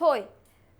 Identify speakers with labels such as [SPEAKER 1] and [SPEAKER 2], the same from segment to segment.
[SPEAKER 1] होय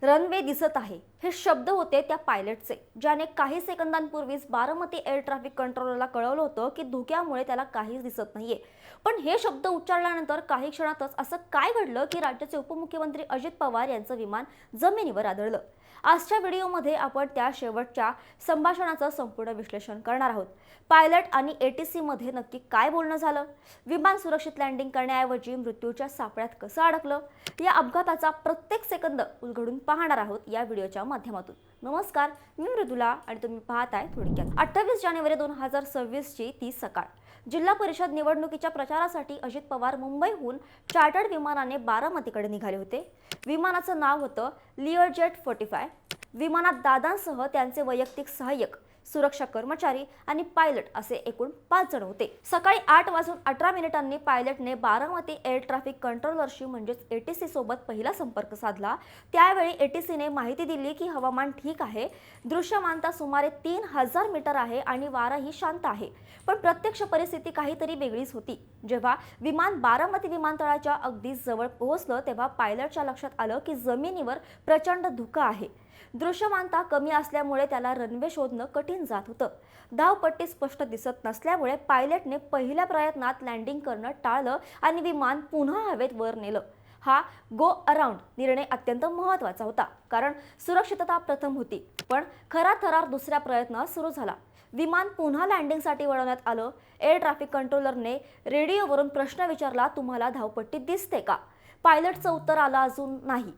[SPEAKER 1] रनवे दिसत आहे. हे शब्द होते त्या पायलटचे ज्याने काही सेकंदांपूर्वीच बारामती एअर ट्रॅफिक कंट्रोलरला कळवलं होतं की धुक्यामुळे त्याला काहीच दिसत नाहीये. पण हे शब्द उच्चारल्यानंतर काही क्षणातच असं काय घडलं की राज्याचे उपमुख्यमंत्री अजित पवार यांचं विमान जमिनीवर आदळलं? आजच्या व्हिडिओमध्ये आपण त्या शेवटच्या संभाषणाचं संपूर्ण विश्लेषण करणार आहोत. पायलट आणि एटीसी मध्ये नक्की काय बोलणं झालं? विमान सुरक्षित लँडिंग करण्याऐवजी मृत्यूच्या सापळ्यात कसं अडकलं? या अपघाताचा प्रत्येक सेकंद उलगडून पाहणार आहोत या व्हिडिओच्या माध्यमातून. नमस्कार मी मृदुला आणि तुम्ही पाहत आहे थोडक्यात. अठ्ठावीस जानेवारी दोन हजार सव्वीसची ती सकाळ. जिल्हा परिषद निवडणुकीच्या प्रचारासाठी अजित पवार मुंबईहून चार्टर्ड विमानाने बारामतीकडे निघाले होते. विमानाचं नाव होतं लिअरजेट फोर्टी फाय. विमानात दादांसह त्यांचे वैयक्तिक सहाय्यक सुरक्षा कर्मचारी आणि पायलट असे एकूण पाच जण होते. सकाळी आठ वाजून अठरा मिनिटांनी पायलटने बारामती एअर ट्रॅफिक कंट्रोलरशी म्हणजेच एटीसी सोबत पहिला संपर्क साधला. त्यावेळी एटीसीने माहिती दिली की हवामान ठीक आहे. दृश्यमानता सुमारे तीन हजार मीटर आहे आणि वाराही शांत आहे. पण प्रत्यक्ष परिस्थिती काहीतरी वेगळीच होती. जेव्हा विमान बारामती विमानतळाच्या अगदी जवळ पोहोचलं तेव्हा पायलटच्या लक्षात आलं की जमिनीवर प्रचंड धुकं आहे. दृश्यमानता कमी असल्यामुळे त्याला रनवे शोधणं कठीण जात होतं. धावपट्टी स्पष्ट दिसत नसल्यामुळे पायलटने पहिल्या प्रयत्नात लँडिंग करणं टाळलं आणि विमान पुन्हा हवेत वर नेलं. हा गो अराउंड निर्णय अत्यंत महत्त्वाचा होता कारण सुरक्षितता प्रथम होती पण खरा थरार दुसऱ्या प्रयत्नात सुरू झाला. विमान पुन्हा लँडिंगसाठी वळवण्यात आलं. एअर ट्रॅफिक कंट्रोलरने रेडिओवरून प्रश्न विचारला तुम्हाला धावपट्टी दिसते का? पायलटचं उत्तर आलं अजून नाही.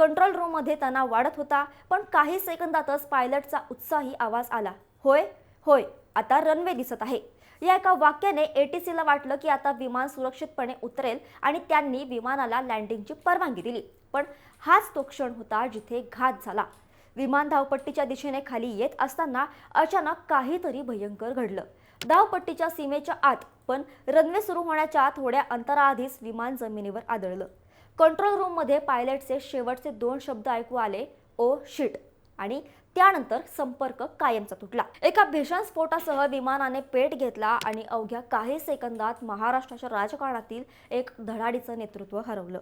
[SPEAKER 1] कंट्रोल रूममध्ये तणाव वाढत होता पण काही सेकंदातच पायलटचा उत्साही आवाज आला. होय होय आता रनवे दिसत आहे. या एका वाक्याने एटीसीला वाटलं की आता विमान सुरक्षितपणे उतरेल आणि त्यांनी विमानाला लँडिंगची परवानगी दिली. पण हाच तो क्षण होता जिथे घात झाला. विमान धावपट्टीच्या दिशेने खाली येत असताना अचानक काहीतरी भयंकर घडलं. धावपट्टीच्या सीमेच्या आत पण रनवे सुरू होण्याच्या थोड्या अंतराआधीच विमान जमिनीवर आदळलं. कंट्रोल रूममध्ये पायलटचे शेवटचे दोन शब्द ऐकू आले ओ शिट. आणि त्यानंतर संपर्क कायमचा तुटला. एका भीषण स्फोटासह विमानाने पेट घेतला आणि अवघ्या काही सेकंदात महाराष्ट्राच्या राजकारणातील एक धडाडीचं नेतृत्व हरवलं.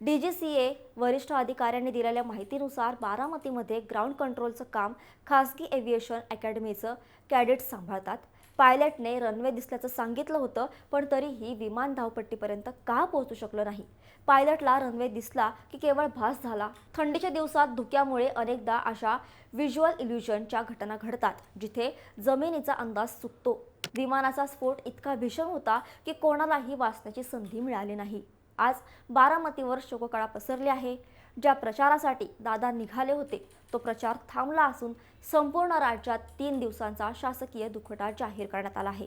[SPEAKER 1] डी जी सी ए वरिष्ठ अधिकाऱ्यांनी दिलेल्या माहितीनुसार बारामतीमध्ये ग्राउंड कंट्रोलचं काम खासगी एव्हिएशन अकॅडमीचं कॅडेट सांभाळतात. पायलटने रनवे दिसल्याचं सांगितलं होतं पण तरीही विमान धावपट्टीपर्यंत का पोहोचू शकलं नाही? पायलटला रनवे दिसला की केवळ भास झाला. थंडीच्या दिवसात धुक्यामुळे अनेकदा अशा व्हिज्युअल इल्युजनच्या घटना घडतात जिथे जमिनीचा अंदाज चुकतो विमानाचा स्फोट इतका भीषण होता की कोणालाही वाचण्याची संधी मिळाली नाही. आज बारामतीवर शोककळा पसरली आहे. ज्या प्रचारासाठी दादा निघाले होते तो प्रचार थांबला असून संपूर्ण राज्यात तीन दिवसांचा शासकीय दुखवटा जाहीर करण्यात आला आहे.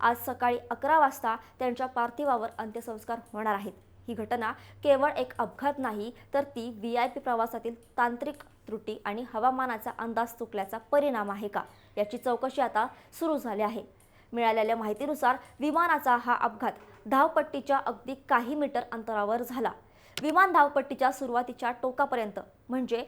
[SPEAKER 1] आज सकाळी अकरा वाजता त्यांच्या पार्थिवावर अंत्यसंस्कार होणार आहेत. ही घटना केवळ एक अपघात नाही तर ती व्ही आय पी प्रवासातील तांत्रिक त्रुटी आणि हवामानाचा अंदाज चुकल्याचा परिणाम आहे का? याची चौकशी आता सुरू झाली आहे. मिळालेल्या माहितीनुसार विमानाचा हा अपघात धावपट्टीच्या अगदी काही मीटर अंतरावर झाला. विमान धावपट्टीच्या सुरुवातीच्या टोकापर्यंत म्हणजे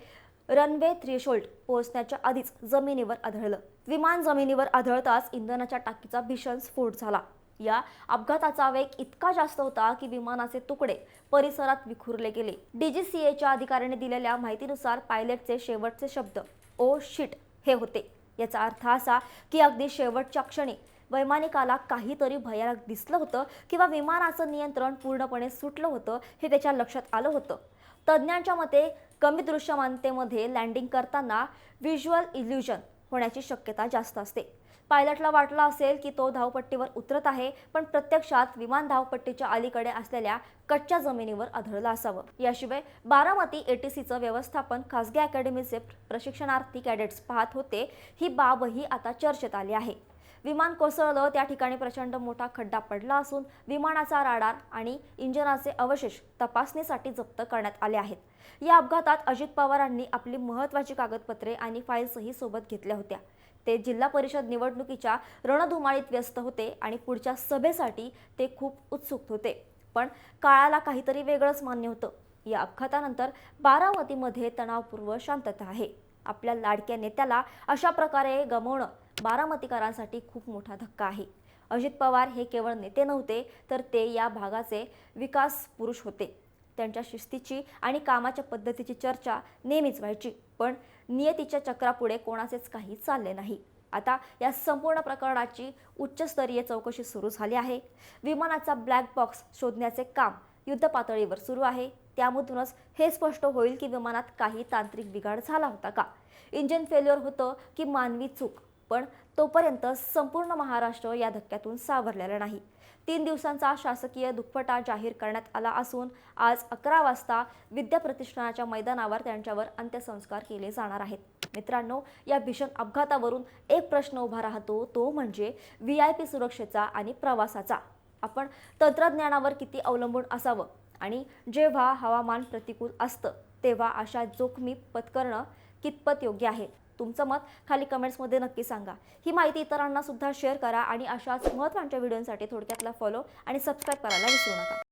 [SPEAKER 1] रनवे थ्रेशोल्ड पोहोचण्याच्या आधीच जमिनीवर आढळलं. विमान जमिनीवर आढळताच इंधनाच्या टाकीचा भीषण स्फोट झाला. या अपघाताचा वेग इतका जास्त होता की विमानाचे तुकडे परिसरात विखुरले गेले. डीजीसीएच्या अधिकाऱ्याने दिलेल्या माहितीनुसार पायलटचे शेवटचे शब्द ओ शिट हे होते. याचा अर्थ असा की अगदी शेवटच्या क्षणी वैमानिकाला काहीतरी भयानक दिसलं होतं किंवा विमानाचं नियंत्रण पूर्णपणे सुटलं होतं हे त्याच्या लक्षात आलं होतं. तज्ज्ञांच्या मते कमी दृश्यमानतेमध्ये लँडिंग करताना व्हिज्युअल इल्युजन होण्याची शक्यता जास्त असते. पायलटला वाटलं असेल की तो धावपट्टीवर उतरत आहे पण प्रत्यक्षात विमान धावपट्टीच्या अलीकडे असलेल्या कच्च्या जमिनीवर आढळलं असावं. याशिवाय बारामती एटीसीचं व्यवस्थापन खासगी अकॅडमीचे प्रशिक्षणार्थी कॅडेट्स पाहत होते. ही बाबही आता चर्चेत आली आहे. विमान कोसळलं त्या ठिकाणी प्रचंड मोठा खड्डा पडला असून विमानाचा राडार आणि इंजिनाचे अवशेष तपासणीसाठी जप्त करण्यात आले आहेत. या अपघातात अजित पवारांनी आपली महत्त्वाची कागदपत्रे आणि फाईल्सही सोबत घेतल्या होत्या. ते जिल्हा परिषद निवडणुकीच्या रणधुमाळीत व्यस्त होते आणि पुढच्या सभेसाठी ते खूप उत्सुक होते. पण काळाला काहीतरी वेगळंच मान्य होतं. या अपघातानंतर बारामतीमध्ये तणावपूर्व शांतता आहे. आपल्या लाडक्या नेत्याला अशा प्रकारे गमवणं बारामतीकरांसाठी खूप मोठा धक्का आहे. अजित पवार हे केवळ नेते नव्हते तर ते या भागाचे विकास पुरुष होते. त्यांच्या शिस्तीची आणि कामाच्या पद्धतीची चर्चा नेहमीच व्हायची पण नियतीच्या चक्रापुढे कोणाचेच काही चालले नाही. आता या संपूर्ण प्रकरणाची उच्चस्तरीय चौकशी सुरू झाली आहे. विमानाचा ब्लॅक बॉक्स शोधण्याचे काम युद्धपातळीवर सुरू आहे. त्यामधूनच हे स्पष्ट होईल की विमानात काही तांत्रिक बिघाड झाला होता का? इंजिन फेल्युअर होतं की मानवी चूक? पण तोपर्यंत संपूर्ण महाराष्ट्र या धक्क्यातून सावरलेला नाही. तीन दिवसांचा शासकीय दुखपटा जाहीर करण्यात आला असून आज अकरा वाजता विद्याप्रतिष्ठानाच्या मैदानावर त्यांच्यावर अंत्यसंस्कार केले जाणार आहेत. मित्रांनो या भीषण अपघातावरून एक प्रश्न उभा राहतो तो म्हणजे व्ही आय पी सुरक्षेचा आणि प्रवासाचा. आपण तंत्रज्ञानावर किती अवलंबून असावं? आणि जेव्हा हवामान प्रतिकूल असतं तेव्हा अशा जोखमी पत्करणं कितपत योग्य आहे? तुमचं मत खाली कमेंट्समध्ये नक्की सांगा. ही माहिती इतरांना सुद्धा शेअर करा आणि अशाच महत्त्वाच्या व्हिडिओसाठी थोडक्यातला फॉलो आणि सबस्क्राईब करायला विसरू नका.